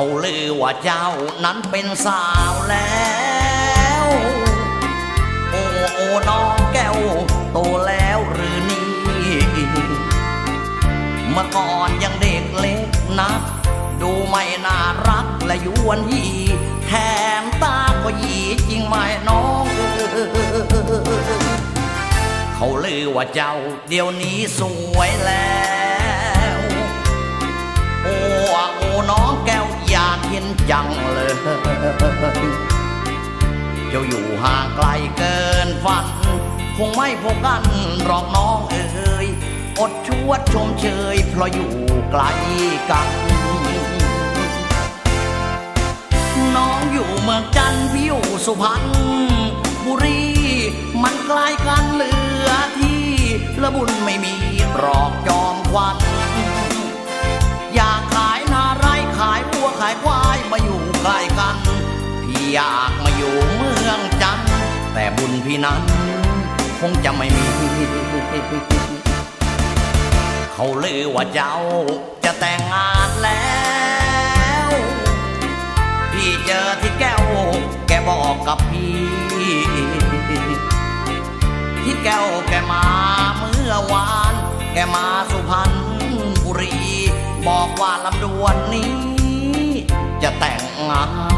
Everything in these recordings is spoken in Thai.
ขาลือว่าเจ้านั้นเป็นสาวแล้ว โอ้โอ้น้องแก้วโตแล้วหรือนี่เมื่อก่อนยังเด็กเล็กนะดูไม่น่ารักและยวนยีแถมตาก็ยีจริงไหมน้องเออเขาลือว่าเจ้าเดี๋ยวนี้สวยแล้วากเห็นจังเลยเจ้าอยู่ห่างไกลเกินฝัน คงไม่พบกันหรอกน้องเอ๋ยอดชวดชมเชยเพราะอยู่ไกลกัน น้องอยู่เมืองจันทร์พี่อยู่สุพรรณบุรีมันใกล้กันเหลือที่ละบุญไม่มีหรอกจอมควัน อยากมาอยู่เมืองจันทร์แต่บุญพี่นั้น คงจะไม่มี เขาลือว่าเจ้าจะแต่งงานแล้ว พี่เจอที่แก้ว แกบอกกับพี่ ที่แก้วแกมาเมื่อวาน แกมาสุพรรณบุรี บอกว่าลำดวนนี้ จะแต่งงาน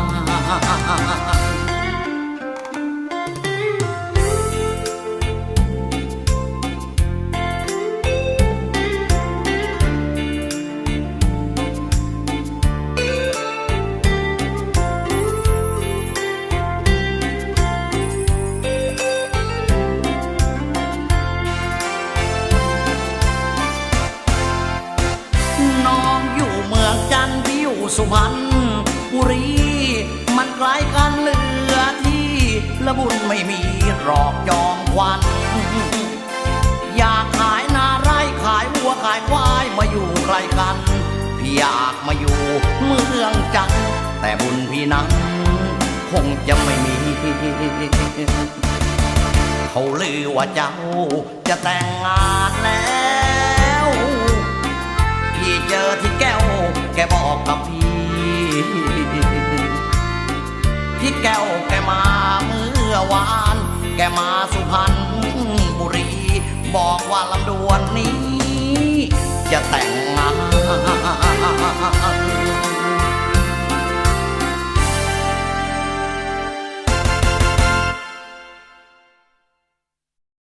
น้องอยู่เมืองจันทร์พี่อยู่สุพรรณบุรี มันไกลกันเหลือที่ละบุญไม่มีหรอกจองควันอยากขายนาไร่ขายวัวขายควายมาอยู่ใกล้กันพี่อยากมาอยู่เมืองจันแต่บุญพี่นั้นคงจะไม่มี เขาลือว่าเจ้าจะแต่งงานแล้วพี่เจอที่แก้วแกบอกกับพี่ ที่แก้วแกมาเมื่อวาน แกมาสุพรรณบุรี บอกว่าลำดวนนี้ จะแต่ง